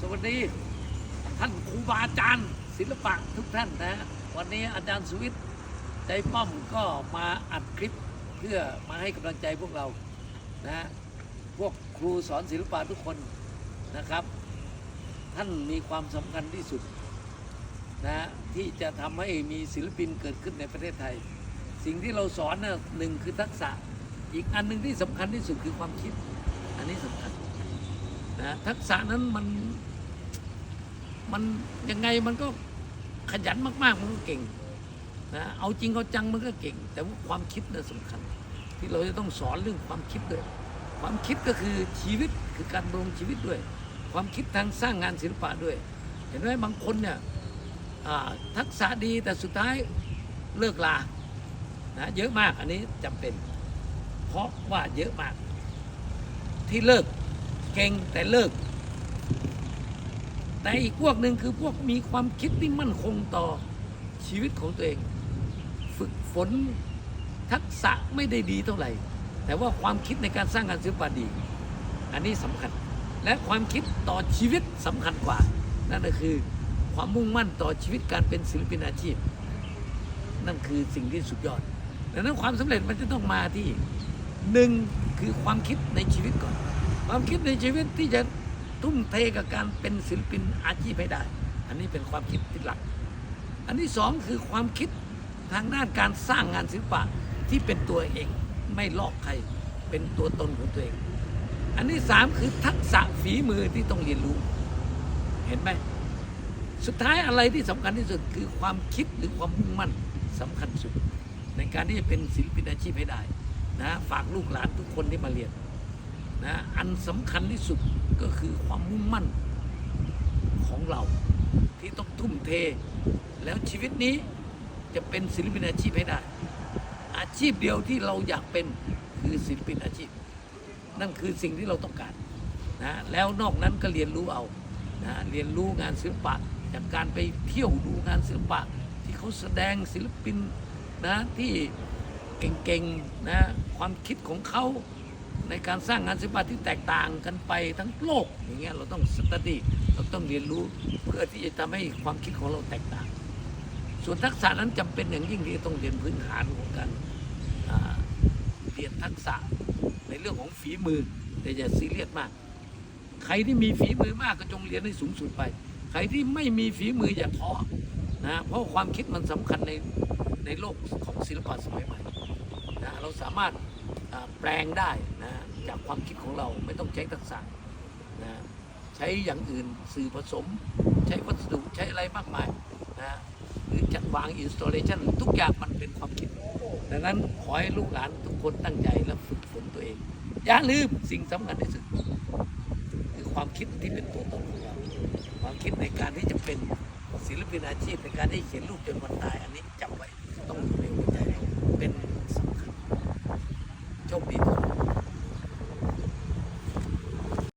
สวัสดี ท่านครูบาอาจารย์ศิลปะทุกท่านนะวันนี้อาจารย์สุวิทย์ใจป้อมก็มาอัดคลิปเพื่อมาให้กำลังใจพวกเรานะพวกครูสอนศิลปะทุกคนนะครับ ท่านมีความสำคัญที่สุดนะที่จะทำให้มีศิลปินเกิดขึ้นในประเทศไทย สิ่งที่เราสอนน่ะหนึ่งคือทักษะอีกอันหนึ่งที่สำคัญที่สุดคือความคิด อันนี้สำคัญนะทักษะนั้นมัน มันยังไงมันก็ขยันมากๆ มันก็เก่งนะเอาจริงเอาจังมันก็เก่ง แต่ว่าความคิดน่ะสำคัญ ที่เราจะต้องสอนเรื่องความคิดด้วย ความคิดก็คือชีวิตคือการดำรงชีวิตด้วย ความคิดทางสร้างงานศิลปะด้วย เห็นไหมบางคนเนี่ยทักษะดีแต่สุดท้ายเลิกลานะเยอะมากอันนี้จำเป็น เพราะว่าเยอะมาก ที่เลิกเก่งแต่เลิก แต่อีกพวกหนึ่งคือพวกมีความคิดที่มั่นคงต่อชีวิตของตัวเอง ฝึกฝนทักษะไม่ได้ดีเท่าไหร่ แต่ว่าความคิดในการสร้างงานศิลปะดี อันนี้สำคัญ และความคิดต่อชีวิตสำคัญกว่า นั่นก็คือความมุ่งมั่นต่อชีวิตการเป็นศิลปินอาชีพ นั่นคือสิ่งที่สุดยอดดังนั้นความสำเร็จมันจะต้องมาที่หนึ่งคือความคิดในชีวิตก่อน ความคิดในชีวิตที่จะ ทุ่มเทกับการเป็นศิลปินอาชีพให้ได้ อันนี้เป็นความคิดที่หลัก อันที่สองคือความคิดทางด้านการสร้างงานศิลปะที่เป็นตัวเอง ไม่ลอกใคร เป็นตัวตนของตัวเอง อันที่สามคือทักษะฝีมือที่ต้องเรียนรู้ เห็นไหม สุดท้ายอะไรที่สำคัญที่สุดคือความคิดหรือความมุ่งมั่นสำคัญสุด ในการที่จะเป็นศิลปินอาชีพให้ได้นะฝากลูกหลานทุกคนที่มาเรียน นะอันสำคัญที่สุดก็คือความมุ่งมั่นของเรา ที่ต้องทุ่มเท แล้วชีวิตนี้จะเป็นศิลปินอาชีพให้ได้ อาชีพเดียวที่เราอยากเป็นคือศิลปินอาชีพ นั่นคือสิ่งที่เราต้องการนะแล้วนอกนั้นก็เรียนรู้เอานะเรียนรู้งานศิลปะจากการไปเที่ยวดูงานศิลปะ ที่เขาแสดงศิลปินนะที่เก่งๆนะความคิดของเขา ในการสร้างงานศิลปะที่แตกต่างกันไปทั้งโลกอย่างเงี้ยเราต้องสตดี้เราต้องเรียนรู้เพื่อที่จะทำให้ความคิดของเราแตกต่าง ส่วนทักษะนั้นจำเป็นอย่างยิ่งที่ต้องเรียนพื้นฐานของการเรียนทักษะในเรื่องของฝีมือแต่อย่าซีเรียสมาก ใครที่มีฝีมือมากก็จงเรียนให้สูงสุดไป ใครที่ไม่มีฝีมืออย่าท้อนะเพราะความคิดมันสำคัญในในโลกของศิลปะสมัยใหม่นะเราสามารถ แปลงได้นะจากความคิดของเราไม่ต้องใช้ทักษะนะใช้อย่างอื่นสื่อผสม ใช้วัสดุใช้อะไรมากมายนะหรือจัดวางอินสต l เลชันทุกอย่างมันเป็นความคิด ดังนั้นขอให้ลูกหลานทุกคนตั้งใจและฝึกฝนตัวเอง อย่าลืมสิ่งสำคัญที่สุดคือความคิดที่เป็นตัวตนของเราความคิดในการที่จะเป็นศิลปินอาชีพในการที่เขียนรูปจนวันตายอันนี้จำไว้